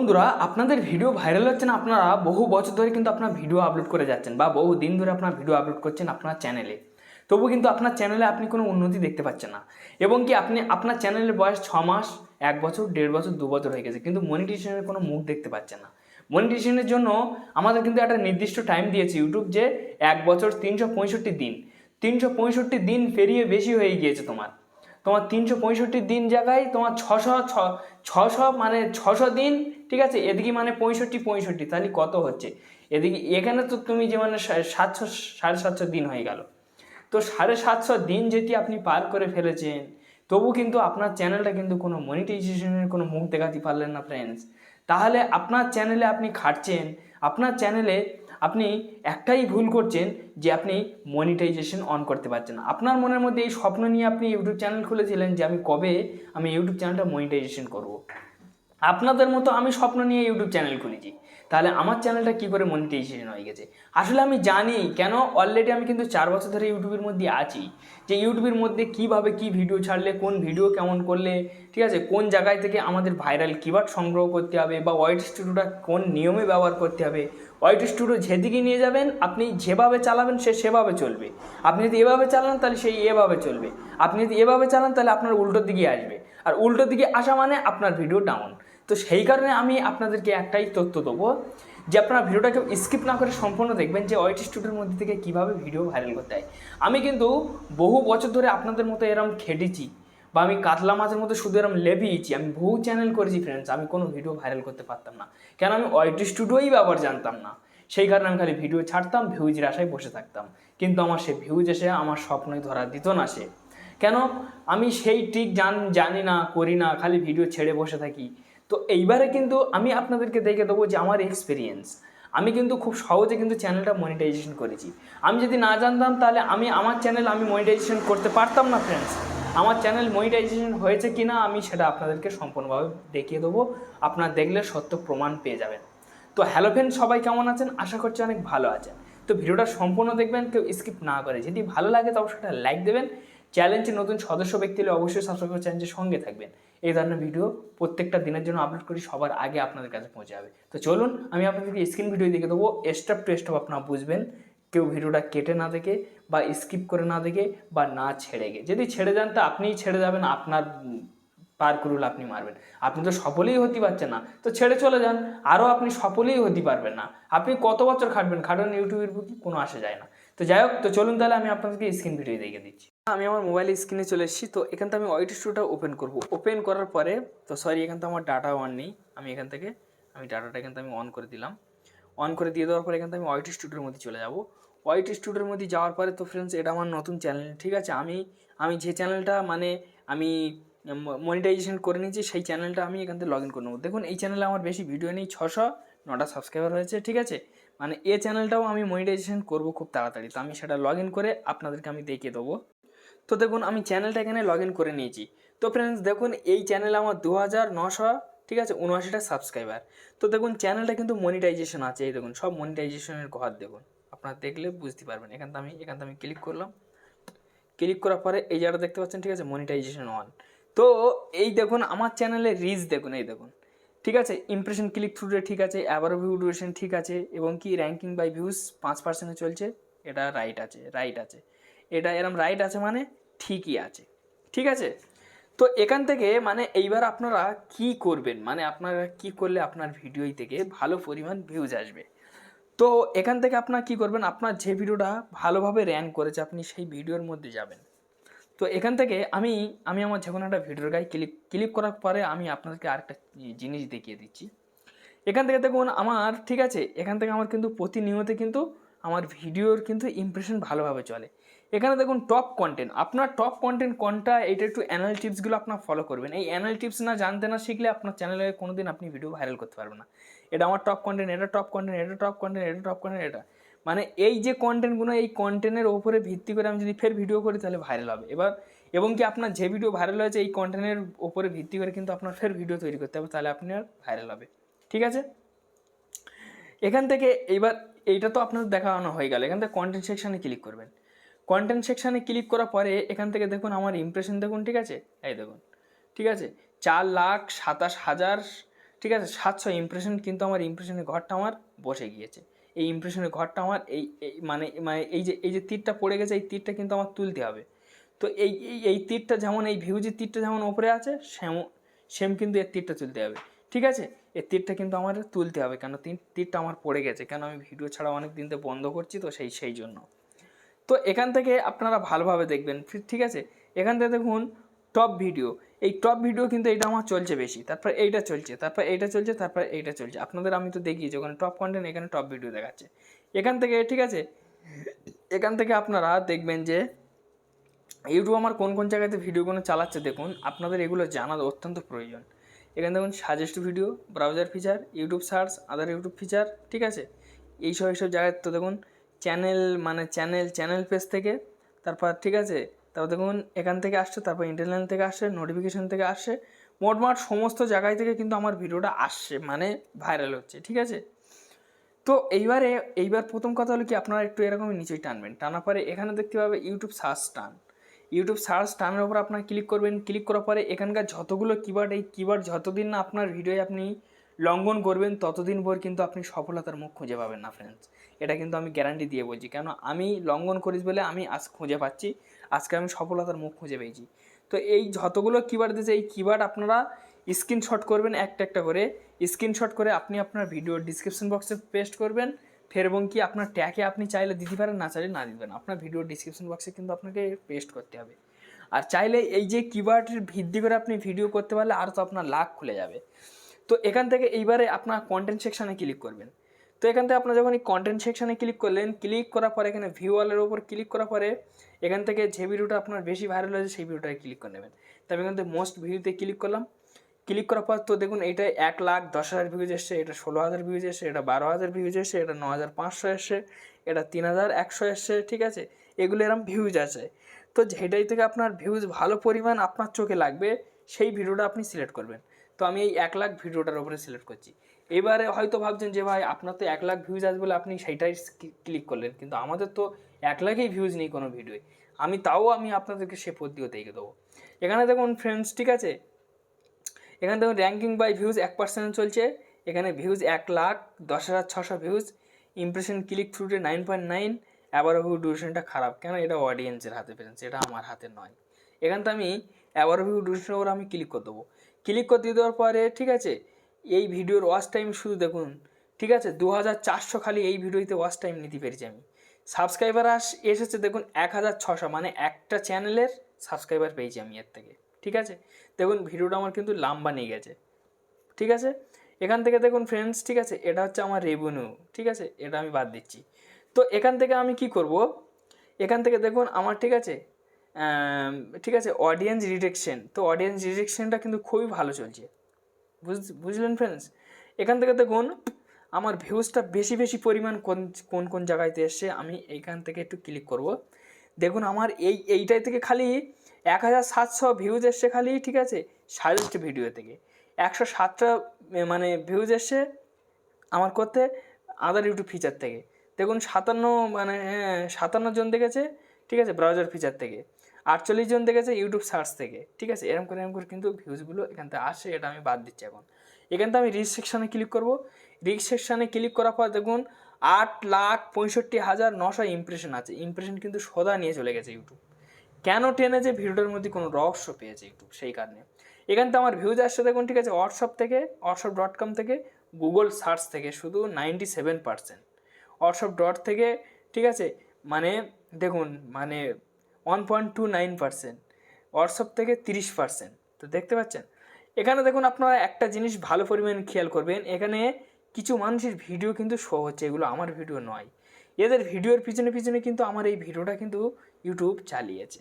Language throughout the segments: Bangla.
বন্ধুরা, আপনাদের ভিডিও ভাইরাল হচ্ছে না, আপনারা বহু বছর ধরে কিন্তু আপনার ভিডিও আপলোড করে যাচ্ছেন বা বহু দিন ধরে আপনার ভিডিও আপলোড করছেন আপনার চ্যানেলে তবু কিন্তু আপনার চ্যানেলে আপনি কোনো উন্নতি দেখতে পাচ্ছেন না। এবং কি আপনি, আপনার চ্যানেলের বয়স ছ মাস, এক বছর, দেড় বছর, দু বছর হয়ে গেছে, কিন্তু মনিটেশনের কোনো মুখ দেখতে পাচ্ছেন না। মনিটেশনের জন্য আমাদের কিন্তু একটা নির্দিষ্ট টাইম দিয়েছে ইউটিউব যে এক বছর তিনশো পঁয়ষট্টি দিন। তিনশো পঁয়ষট্টি দিন পেরিয়ে বেশি হয়ে গিয়েছে তোমার। তোমার তিনশো পঁয়ষট্টি দিন জায়গায় তোমার ছশো ছশো মানে ছশো দিন ঠিক আছে? এদিকে মানে পঁয়ষট্টি পঁয়ষট্টি, তাহলে কত হচ্ছে? এদিকে, এখানে তো তুমি যে মানে সাতশো, সাড়ে সাতশো দিন হয়ে গেল। তো সাড়ে সাতশো দিন যেটি আপনি পার করে ফেলেছেন, তবু কিন্তু আপনার চ্যানেলটা কিন্তু কোনো মনিটাইজেশনের কোনো মুখ দেখাতে পারলেন না ফ্রেন্ডস তাহলে আপনার চ্যানেলে আপনি খাটছেন, আপনার চ্যানেলে আপনি একটাই ভুল করছেন যে আপনি মনিটাইজেশন অন করতে পারছেন আপনার মনের মধ্যে এই স্বপ্ন নিয়ে আপনি ইউটিউব চ্যানেল খুলেছিলেন যে আমি কবে আমি ইউটিউব চ্যানেলটা মনিটাইজেশন করব। আপনাদের মতো আমি স্বপ্ন নিয়ে ইউটিউব চ্যানেল খুলেছি। তাহলে আমার চ্যানেলটা কী করে মনিটাইজেশন হয়ে গেছে? আসলে আমি জানি কেন অলরেডি আমি কিন্তু চার বছর ধরে ইউটিউবের মধ্যে আছি। যে ইউটিউবের মধ্যে কীভাবে কি ভিডিও ছাড়লে, কোন ভিডিও কেমন করলে, ঠিক আছে, কোন জায়গায় থেকে আমাদের ভাইরাল কিবার সংগ্রহ করতে হবে বা ওয়াইট স্টুডিওটা কোন নিয়মে ব্যবহার করতে হবে। ওয়াইট স্টুডিও যেদিকে নিয়ে যাবেন, আপনি যেভাবে চালাবেন সে সেভাবে চলবে। আপনি যদি এভাবে চালান, তাহলে সেই এভাবে চলবে। আপনি যদি এভাবে চালান, তাহলে আপনার উল্টোর দিকে আসবে। আর উল্টোর দিকে আসা মানে আপনার ভিডিও ডাউন তো সেই কারণে আমি আপনাদেরকে একটাই তথ্য দেবো যে আপনারা ভিডিওটাকে স্কিপ না করে সম্পূর্ণ দেখবেন যে ওয়াইটি স্টুডিওর মধ্যে থেকে কীভাবে ভিডিও ভাইরাল করতে হয়। আমি কিন্তু বহু বছর ধরে আপনাদের মতো এরম খেটেছি বা আমি কাতলা মাছের মতো শুধু এরম লেভিয়েছি আমি বহু চ্যানেল করেছি ফ্রেন্ডস আমি কোনো ভিডিও ভাইরাল করতে পারতাম না। কেন আমি ওয়াইটি স্টুডিওই ব্যবহার জানতাম না। সেই কারণে আমি খালি ভিডিও ছাড়তাম ভিউজের আশায় বসে থাকতাম। কিন্তু আমার সে ভিউজ এসে আমার স্বপ্নই ধরা দিত না সে। কেন? আমি সেই ট্রিক জান, জানি না, করি না, খালি ভিডিও ছেড়ে বসে থাকি। তো এইবারে কিন্তু আমি আপনাদেরকে দেখে দেবো যে আমার এক্সপিরিয়েন্স আমি কিন্তু খুব সহজে কিন্তু চ্যানেলটা মনিটাইজেশন করেছি। আমি যদি না জানতাম তাহলে আমি, আমার চ্যানেল আমি মনিটাইজেশন করতে পারতাম না ফ্রেন্ডস আমার চ্যানেল মনিটাইজেশন হয়েছে কি না আমি সেটা আপনাদেরকে সম্পূর্ণভাবে দেখিয়ে দেবো। আপনারা দেখলে সত্য প্রমাণ পেয়ে যাবেন। তো হ্যালো ফ্রেন্ড সবাই কেমন আছেন? আশা করছি অনেক ভালো আছেন। তো ভিডিওটা সম্পূর্ণ দেখবেন, কেউ স্কিপ না করে। যদি ভালো লাগে তবে সেটা লাইক দেবেন। চ্যালেঞ্জে নতুন সদস্য ব্যক্তি হলে অবশ্যই সাবস্ক্রাইব করে চ্যালেঞ্জের সঙ্গে থাকবেন। এই ধরনের ভিডিও প্রত্যেকটা দিনের জন্য আপলোড করি, সবার আগে আপনাদের কাছে পৌঁছে যাবে। তো চলুন, আমি আপনাদেরকে স্ক্রিন ভিডিও দেখে দেবো। স্টেপ টু স্টেপ আপনারা বুঝবেন, কেউ ভিডিওটা কেটে না দেখে বা স্কিপ করে না দেখে বা না ছেড়ে গে যদি ছেড়ে যান, তো আপনিই ছেড়ে যাবেন, আপনার পার করুল আপনি মারবেন। আপনি তো সফলেই হতে পারছেন না। তো ছেড়ে চলে যান, আরও আপনি সফলেই হতে পারবেন না। আপনি কত বছর খাটবেন? খাটান ইউটিউবের প্রতি কোনো আসে যায় না। তো যাই হোক, তো চলুন তাহলে আমি আপনাদেরকে স্ক্রিন ভিডিও দেখে দিচ্ছি। আমি আমার মোবাইল স্ক্রিনে চলে এসেছি, তো এখান থেকে আমি ওয়াইট স্টুডিওটা ওপেন করব। ওপেন করার পরে, তো সরি এখান থেকে আমার ডাটা অন নেই। আমি এখান থেকে, আমি ডাটাটা এখান থেকে আমি অন করে দিলাম। অন করে দিয়ে দেওয়ার পরে এখান থেকে আমি ওয়াইট স্টুডিওর মধ্যে চলে যাব। ওয়াইট স্টুডিওর মধ্যে যাওয়ার পরে, তো ফ্রেন্ডস এটা আমার নতুন চ্যানেল ঠিক আছে? আমি আমি যে চ্যানেলটা মানে আমি মনিটাইজেশন করে নিয়েছি, সেই চ্যানেলটা আমি এখান থেকে লগ ইন করে নেব। দেখুন, এই চ্যানেলে আমার বেশি ভিডিও নেই, ছশো নটা সাবস্ক্রাইবার হয়েছে, ঠিক আছে? মানে এ চ্যানেলটাও আমি মনিটাইজেশন করব খুব তাড়াতাড়ি। তো আমি সেটা লগ ইন করে আপনাদেরকে আমি দেখিয়ে দেবো। তো দেখুন, আমি চ্যানেলটা এখানে লগ ইন করে নিয়েছি। তো ফ্রেন্ডস দেখুন, এই চ্যানেল আমার দু হাজার নশো ঠিক আছে? উনআশিটা সাবস্ক্রাইবার তো দেখুন চ্যানেলটা কিন্তু মনিটাইজেশন আছে, এই দেখুন, সব মনিটাইজেশনের ঘর দেখুন। আপনারা দেখলে বুঝতে পারবেন। এখান থেকে আমি, এখান থেকে আমি ক্লিক করলাম। ক্লিক করার পরে এই জায়গাটা দেখতে পাচ্ছেন, ঠিক আছে? মনিটাইজেশন অন তো এই দেখুন, আমার চ্যানেলে রিচ দেখুন, এই দেখুন। ঠিক আছে? ইমপ্রেশন ক্লিক থ্রু রেট ঠিক আছে অ্যাভার ভিউ ডিউরেশন ঠিক আছে, এবং কি র্যাঙ্কিং বাই ভিউজ পাঁচ পার্সেন্টে চলছে, এটা রাইট আছে রাইট আছে। এটা এরম রাইট আছে মানে ঠিকই আছে, ঠিক আছে? তো এখান থেকে মানে এইবার আপনারা কি করবেন? মানে আপনারা কি করলে আপনার ভিডিওই থেকে ভালো পরিমাণ ভিউজ আসবে? তো এখান থেকে আপনার কি করবেন? আপনার যে ভিডিওটা ভালোভাবে র্যাঙ্ক করেছে, আপনি সেই ভিডিওর মধ্যে যাবেন। তো এখান থেকে আমি আমি আমার যে কোনো একটা ভিডিওর গায়ে ক্লিক ক্লিক করার পরে আমি আপনাদেরকে আরেকটা জিনিস দেখিয়ে দিচ্ছি। এখান থেকে দেখুন আমার, ঠিক আছে, এখান থেকে আমার কিন্তু প্রতিনিয়ত কিন্তু আমার ভিডিওর কিন্তু ইমপ্রেশন ভালোভাবে চলে। এখানে দেখুন টপ কন্টেন্ট আপনার টপ কন্টেন্ট কোনটা, এটা একটু অ্যানাল টিপসগুলো আপনার ফলো করবেন। এই অ্যানাল টিপস না জানতে না শিখলে আপনার চ্যানেলে কোনো দিন আপনি ভিডিও ভাইরাল করতে পারবেন না। এটা আমার টপ কন্টেন্ট এটা টপ কন্টেন্ট এটা টপ কন্টেন্ট এটা টপ কন্টেন্ট এটা। মানে এই যে কন্টেন্টগুলো এই কন্টেন্টের ওপরে ভিত্তি করে আমি যদি ফের ভিডিও করি, তাহলে ভাইরাল হবে। এবার, এবং কি আপনার যে ভিডিও ভাইরাল হয়েছে, এই কন্টেন্টের ওপরে ভিত্তি করে কিন্তু আপনার ফের ভিডিও তৈরি করতে হবে, তাহলে আপনার ভাইরাল হবে। ঠিক আছে? এখান থেকে এইবার এইটা তো আপনার দেখানো হয়ে গেল। এখান থেকে কন্টেন্ট সেকশানে ক্লিক করবেন। কন্টেন্ট সেকশানে ক্লিক করার পরে, এখান থেকে দেখুন আমার ইমপ্রেশন দেখুন, ঠিক আছে? এই দেখুন, ঠিক আছে? চার লাখ সাতাশ হাজার, ঠিক আছে? সাতশো ইমপ্রেশন কিন্তু আমার ইমপ্রেশনের ঘরটা আমার বসে গিয়েছে। এই ইমপ্রেশনের ঘরটা আমার এই মানে মানে এই যে এই যে তীরটা পড়ে গেছে, এই তীরটা কিন্তু আমার তুলতে হবে। তো এই এই এই তীরটা যেমন, এই ভিউজের তীরটা যেমন ওপরে আছে, সেম সেম কিন্তু এর তীরটা তুলতে হবে। ঠিক আছে? এর তীরটা কিন্তু আমার তুলতে হবে, কেন তীর- তীরটা আমার পড়ে গেছে, কেন আমি ভিডিও ছাড়া অনেক দিন বন্ধ করছি, তো সেই সেই জন্য। তো এখান থেকে আপনারা ভালোভাবে দেখবেন, ঠিক আছে? এখান থেকে দেখুন টপ ভিডিও এই টপ ভিডিও কিন্তু এটা আমার চলছে বেশি। তারপর এইটা চলছে, তারপর এইটা চলছে, তারপর এইটা চলছে। আপনাদের আমি তো দেখিয়েছি ওখানে টপ কন্টেন্ট এখানে টপ ভিডিও দেখাচ্ছে। এখান থেকে, ঠিক আছে? এখান থেকে আপনারা দেখবেন যে ইউটিউব আমার কোন কোন জায়গাতে ভিডিওগুলো চালাচ্ছে দেখুন, আপনাদের এগুলো জানা অত্যন্ত প্রয়োজন। এখানে দেখুন suggest video browser feature YouTube search other YouTube feature ঠিক আছে? এইসব এইসব জায়গায় তো দেখুন চ্যানেল মানে চ্যানেল চ্যানেল পেজ থেকে, তারপর ঠিক আছে? তারপর দেখুন এখান থেকে আসছে, তারপর ইন্টারনেট থেকে আসছে নোটিফিকেশন থেকে আসছে। মোটমাট সমস্ত জায়গায় থেকে কিন্তু আমার ভিডিওটা আসছে মানে ভাইরাল হচ্ছে, ঠিক আছে? তো এইবারে, এইবার প্রথম কথা হলো কি, আপনারা একটু এরকমই নিচেই টানবেন। টানার পরে এখানে দেখতে পাবে ইউটিউব সার্চ টান। ইউটিউব সার্চ টানের উপর আপনার ক্লিক করবেন। ক্লিক করার পরে এখানকার যতগুলো কিওয়ার্ড এই কিবার্ড যতদিন না আপনার ভিডিওয়ে আপনি লঙ্ঘন করবেন, ততদিন পর কিন্তু আপনি সফলতার মুখ খুঁজে পাবেন না ফ্রেন্ডস এটা কিন্তু আমি গ্যারান্টি দিয়ে বলছি। কেন? আমি লঙ্ঘন করিস বলে আমি আজ খুঁজে পাচ্ছি। আজকে আমি সফলতার মুখ খুঁজে পেয়েছি। তো এই যতগুলো কিওয়ার্ড দিয়েছে, এই কিওয়ার্ড আপনারা স্ক্রিনশট করবেন একটা একটা করে। স্ক্রিনশট করে আপনি আপনার ভিডিও ডিসক্রিপশন বক্সে পেস্ট করবেন। ফের এবং কি আপনার ট্যাগে আপনি চাইলে দিতে পারেন, না চাইলে না দিবেন। আপনার ভিডিও ডিসক্রিপশন বক্সে কিন্তু আপনাকে পেস্ট করতে হবে। আর চাইলে এই যে কিওয়ার্ডের ভিত্তি করে আপনি ভিডিও করতে পারলে আর তো আপনার লাখ খুলে যাবে। তো এখান থেকে এইবারে আপনার কন্টেন্ট সেকশানে ক্লিক করবেন। তো এখান থেকে আপনার যখন এই কন্টেন্ট সেকশানে ক্লিক করলেন ক্লিক করার পরে এখানে ভিউ ওয়ালের ওপর ক্লিক করার পরে এখান থেকে যে ভিডিওটা আপনার বেশি ভাইরাল হয়েছে সেই ভিডিওটায় ক্লিক করে নেবেন। তো আমি এখান থেকে মোস্ট ভিডিওতে ক্লিক করলাম। ক্লিক করার পর তো দেখুন এটা এক লাখ দশ হাজার ভিউজ এসছে, এটা ষোলো হাজার ভিউজ এসছে, এটা বারো হাজার ভিউজ এসছে, এটা ন হাজার পাঁচশো এসছে, এটা তিন হাজার একশো এসছে, ঠিক আছে? এগুলো এরকম ভিউজ আছে। তো যেটাই থেকে আপনার ভিউজ ভালো পরিমাণ আপনার চোখে লাগবে, সেই ভিডিওটা আপনি সিলেক্ট করবেন। তো আমি এই এক লাখ ভিডিওটার উপরে সিলেক্ট করছি। এবারে হয়তো ভাবছেন যে ভাই আপনার তো এক লাখ ভিউজ আসবে বলে আপনি সেইটাই ক্লিক করলেন। কিন্তু আমাদের তো এক লাখেই ভিউজ নেই কোনো ভিডিওয়ে আমি তাও আমি আপনাদেরকে সে পদ্ধতিও দেখে দেবো। এখানে দেখুন ফ্রেন্ডস ঠিক আছে? এখানে দেখুন র্যাঙ্কিং বাই ভিউজ এক পার্সেন্ট চলছে। এখানে ভিউজ এক লাখ, দশ হাজার ছশো ভিউজ ইমপ্রেশন ক্লিক থ্রুতে নাইন পয়েন্ট নাইন অ্যাবারো ভিউ ডিউরেশনটা খারাপ। কেন? এটা অডিয়েন্সের হাতে পেরেছে এটা আমার হাতে নয়। এখান থেকে আমি অ্যাবারো ভিউ ডিউরেশনের উপর আমি ক্লিক করে দেবো। ক্লিক করে দিয়ে দেওয়ার পরে, ঠিক আছে? এই ভিডিওর ওয়াচ টাইম শুধু দেখুন, ঠিক আছে? দু হাজার চারশো খালি এই ভিডিওতে ওয়াচ টাইম নিতে পেরেছি আমি। সাবস্ক্রাইবার আস, এসেছে দেখুন এক হাজার ছশো মানে একটা চ্যানেলের সাবস্ক্রাইবার পেয়েছি আমি এর থেকে, ঠিক আছে? দেখুন, ভিডিওটা আমার কিন্তু লম্বা নিয়ে গেছে, ঠিক আছে? এখান থেকে দেখুন ফ্রেন্ডস ঠিক আছে? এটা হচ্ছে আমার রেভিনিউ ঠিক আছে? এটা আমি বাদ দিচ্ছি। তো এখান থেকে আমি কি করব? এখান থেকে দেখুন আমার, ঠিক আছে? ঠিক আছে অডিয়েন্স রিডেকশন তো অডিয়েন্স রিডেকশনটা কিন্তু খুবই ভালো চলছে। বুঝলেন ফ্রেন্ডস এখান থেকে দেখুন, আমার ভিউজটা বেশি বেশি পরিমাণ কোন কোন কোন জায়গাতে এসছে, আমি এইখান থেকে একটু ক্লিক করব। দেখুন, আমার এই, এইটাই থেকে খালি এক হাজার সাতশো ভিউজ এসছে খালি, ঠিক আছে? সাজেস্ট ভিডিও থেকে। একশো সাতটা মানে ভিউজ এসছে আমার করতে আদার ইউটিউব ফিচার থেকে। দেখুন, সাতান্ন মানে হ্যাঁ সাতান্ন জন দেখেছে, ঠিক আছে? ব্রাউজার ফিচার থেকে। আটচল্লিশ জন দেখেছে ইউটিউব সার্চ থেকে। ঠিক আছে? এরকম করে এরকম করে কিন্তু ভিউজগুলো এখান থেকে আসে, এটা আমি বাদ দিচ্ছি এখন। এখান থেকে আমি রিচ সেকশানে ক্লিক করব। রিচ সেকশানে ক্লিক করার পর দেখুন, আট লাখ পঁয়ষট্টি হাজার নশো ইমপ্রেশন আছে। ইমপ্রেশন কিন্তু সদা নিয়ে চলে গেছে ইউটিউব কেন টেনে যে ভিডিওটার মধ্যে কোনো রহস্য পেয়েছে ইউটিউব সেই কারণে। এখান আমার ভিউজ আসছে দেখুন, ঠিক আছে? হোয়াটসঅ্যাপ থেকে হোয়াটসঅ্যাপ ডট কম থেকে গুগল সার্চ থেকে, শুধু ninety seven percent WhatsApp dot থেকে, ঠিক আছে? মানে দেখুন মানে one point two nine percent WhatsApp থেকে তিরিশ পার্সেন্ট তো দেখতে পাচ্ছেন? এখানে দেখুন আপনারা একটা জিনিস ভালো পরিমাণে খেয়াল করবেন, এখানে কিছু মানুষের ভিডিও কিন্তু শো হচ্ছে, এগুলো আমার ভিডিও নয়। এদের ভিডিওর পিছনে পিছনে কিন্তু আমার এই ভিডিওটা কিন্তু ইউটিউব চালিয়েছে।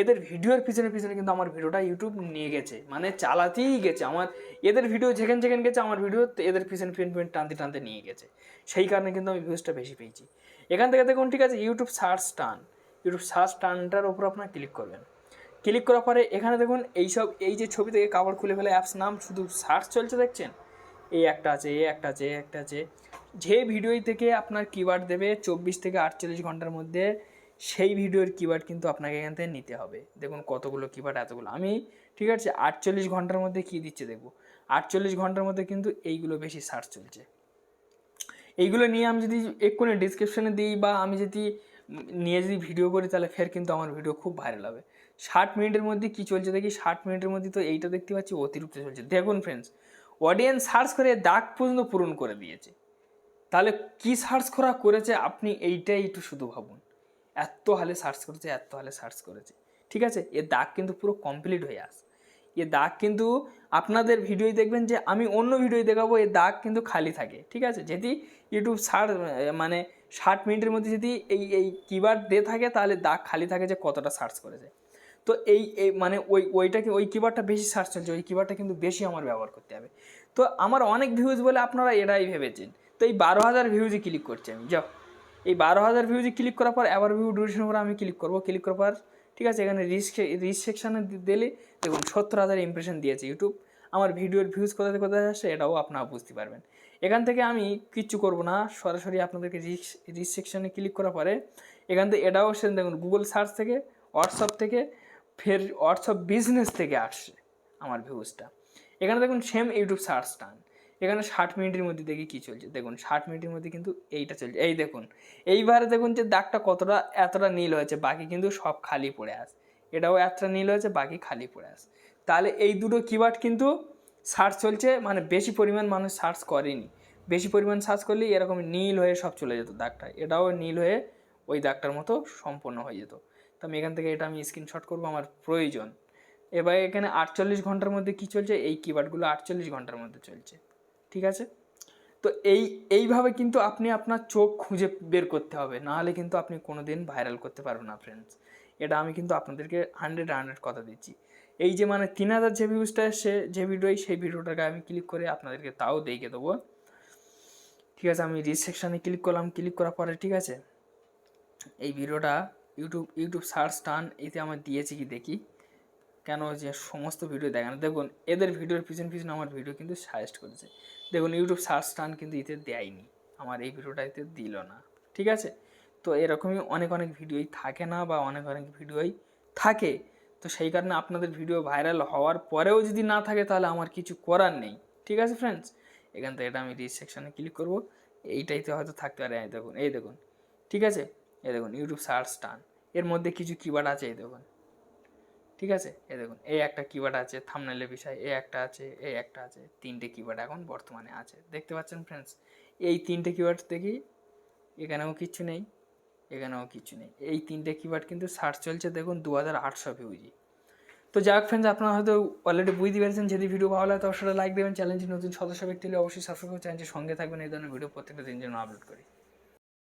এদের ভিডিওর পিছনে পিছনে কিন্তু আমার ভিডিওটা ইউটিউব নিয়ে গেছে মানে চালাতেই গেছে। আমার, এদের ভিডিও যেখানে যেখানে গেছে, আমার ভিডিও এদের পিছনে পেন পেন টানতে টানতে নিয়ে গেছে। সেই কারণে কিন্তু আমি ভিউজটা বেশি পেয়েছি। এখান থেকে দেখুন, ঠিক আছে ইউটিউব সার্চ টান। ইউটিউব সার্চ টানটার উপর আপনার ক্লিক করবেন। ক্লিক করার পরে এখানে দেখুন এইসব, এই যে ছবি থেকে কাপড় খুলে ফেলে অ্যাপস নাম শুধু সার্চ চলছে দেখছেন? এই একটা আছে এই একটা আছে এই একটা আছে। যে ভিডিওই থেকে আপনার কিওয়ার্ড দেবে চব্বিশ থেকে আটচল্লিশ ঘণ্টার মধ্যে, সেই ভিডিওর কিওয়ার্ড কিন্তু আপনাকে এখান থেকে নিতে হবে। দেখুন কতগুলো কিওয়ার্ড এতগুলো। আমি, ঠিক আছে, আটচল্লিশ ঘণ্টার মধ্যে কী দিচ্ছে দেখব? আটচল্লিশ ঘণ্টার মধ্যে কিন্তু এইগুলো বেশি সার্চ চলছে। এইগুলো নিয়ে আমি যদি এক্ষুনি ডিসক্রিপশনে দিই বা আমি যদি নিয়ে যদি ভিডিও করি তাহলে ফের কিন্তু আমার ভিডিও খুব ভাইরাল হবে। ষাট মিনিটের মধ্যে কি চলছে দেখি? ষাট মিনিটের মধ্যে তো এইটা দেখতে পাচ্ছি অতিরিক্ত চলছে। দেখুন ফ্রেন্ডস অডিয়েন্স সার্চ করে দাগ পর্যন্ত পূরণ করে দিয়েছে। তাহলে কি সার্চ করা করেছে আপনি এইটাই একটু শুধু ভাবুন। এত হালে সার্চ করেছে এত হালে সার্চ করেছে। ঠিক আছে? এর দাগ কিন্তু পুরো কমপ্লিট হয়ে আস এ দাগ কিন্তু আপনাদের ভিডিও দেখবেন যে আমি অন্য ভিডিও দেখাবো, এ দাগ কিন্তু খালি থাকে। ঠিক আছে? যদি ইউটিউব সার মানে ষাট মিনিটের মধ্যে যদি এই এই কিবার দে থাকে, তাহলে দাগ খালি থাকে যে কতটা সার্চ করেছে। তো এই মানে ওই, ওইটাকে, ওই কিবারটা বেশি সার্চ চলছে ওই কিবারটা কিন্তু বেশি আমার ব্যবহার করতে হবে। তো আমার অনেক ভিউজ বলে আপনারা এটাই ভেবেছেন। তো এই বারো হাজার ভিউজে ক্লিক করছি আমি, যাও। এই বারো হাজার ভিউজে ক্লিক করার পর আবার ভিউ ডিউরেশন করে আমি ক্লিক করব। ক্লিক করার পর, ঠিক আছে, এখানে রিচ রিচ সেকশানে দিলে দেখুন সত্তর হাজার ইমপ্রেশন দিয়েছে ইউটিউব আমার ভিডিওর ভিউজ কোথা থেকে কোথায় আসছে, এটাও আপনারা বুঝতে পারবেন। এখান থেকে আমি কিচ্ছু করব না। সরাসরি আপনাদেরকে রিচ রিসেকশানে ক্লিক করার পরে এখান থেকে এটাও সে দেখুন গুগল সার্চ থেকে হোয়াটসঅ্যাপ থেকে, ফের হোয়াটসঅ্যাপ বিজনেস থেকে আসছে আমার ভিউজটা এখানে দেখুন সেম ইউটিউব সার্চ টান। এখানে ষাট মিনিটের মধ্যে দেখি কী চলছে। দেখুন, ষাট মিনিটের মধ্যে কিন্তু এইটা চলছে। এই দেখুন, এইবারে দেখুন যে দাগটা কতটা, এতটা নীল হয়েছে, বাকি কিন্তু সব খালি পড়ে আস এটাও এতটা নীল হয়েছে, বাকি খালি পড়ে আস তাহলে এই দুটো কিওয়ার্ড কিন্তু সার্চ চলছে মানে বেশি পরিমাণ মানুষ সার্চ করেনি। বেশি পরিমাণ সার্চ করলেই এরকম নীল হয়ে সব চলে যেত দাগটা। এটাও নীল হয়ে ওই দাগটার মতো সম্পন্ন হয়ে যেত। তো আমি এখান থেকে এটা আমি স্ক্রিনশট করব, আমার প্রয়োজন। এবার এখানে আটচল্লিশ ঘণ্টার মধ্যে কী চলছে? এই কিওয়ার্ডগুলো আটচল্লিশ ঘণ্টার মধ্যে চলছে। ঠিক আছে? তো এই, এইভাবে কিন্তু আপনি আপনার চোখ খুঁজে বের করতে হবে। নাহলে কিন্তু আপনি কোনো দিন ভাইরাল করতে পারবেন না ফ্রেন্ডস এটা আমি কিন্তু আপনাদেরকে হান্ড্রেড হান্ড্রেড কথা দিচ্ছি। এই যে মানে তিন হাজার যে ভিউজটা এসছে যে ভিডিওই সেই ভিডিওটাকে আমি ক্লিক করে আপনাদেরকে তাও দেখে দেবো। ঠিক আছে, আমি রিচ সেকশানে ক্লিক করলাম ক্লিক করার পরে ঠিক আছে, এই ভিডিওটা ইউটিউব ইউটিউব সার্চ টান এতে আমার দিয়েছি কি দেখি। কেন যে সমস্ত ভিডিও দেখানো দেখুন, এদের ভিডিওর পিছন পিছনে আমার ভিডিও কিন্তু সাজেস্ট করেছে। দেখুন ইউটিউব সার্চ টান কিন্তু এতে দেয়নি। আমার এই ভিডিওটা এতে দিল না। ঠিক আছে? তো এরকমই অনেক অনেক ভিডিওই থাকে না বা অনেক অনেক ভিডিওই থাকে। তো সেই কারণে আপনাদের ভিডিও ভাইরাল হওয়ার পরেও যদি না থাকে তাহলে আমার কিছু করার নেই। ঠিক আছে ফ্রেন্ডস এখান থেকে এটা আমি রিচ সেকশানে ক্লিক করব। এইটাইতে হয়তো থাকতে পারে। এই দেখুন এই দেখুন। ঠিক আছে? এই দেখুন ইউটিউব সার্চ টান এর মধ্যে কিছু কিওয়ার্ড আছে, এই দেখুন। ঠিক আছে? এই দেখুন, এই একটা কিওয়ার্ড আছে থামনেলের বিষয়, এই একটা আছে, এই একটা আছে, তিনটে কিওয়ার্ড এখন বর্তমানে আছে। দেখতে পাচ্ছেন ফ্রেন্ডস এই তিনটে কিওয়ার্ড দেখি, এখানেও কিচ্ছু নেই। এখানেও কিছু নেই। এই তিনটে কিওয়ার্ড কিন্তু সার্চ চলছে, দেখুন দু হাজার আটশো ভিউজি তো যাক ফ্রেন্ডস আপনারা হয়তো অলরেডি বুঝতে পেরেছেন, যদি ভিডিও ভালো লাগে, তো সেটা লাইক দেবেন। চ্যানেলটি নতুন সদস্য ব্যক্তি হলে অবশ্যই সাবস্ক্রাইব করে সঙ্গে থাকবেন, এই ধরনের ভিডিও প্রত্যেকটা দিন যেন আপলোড করি।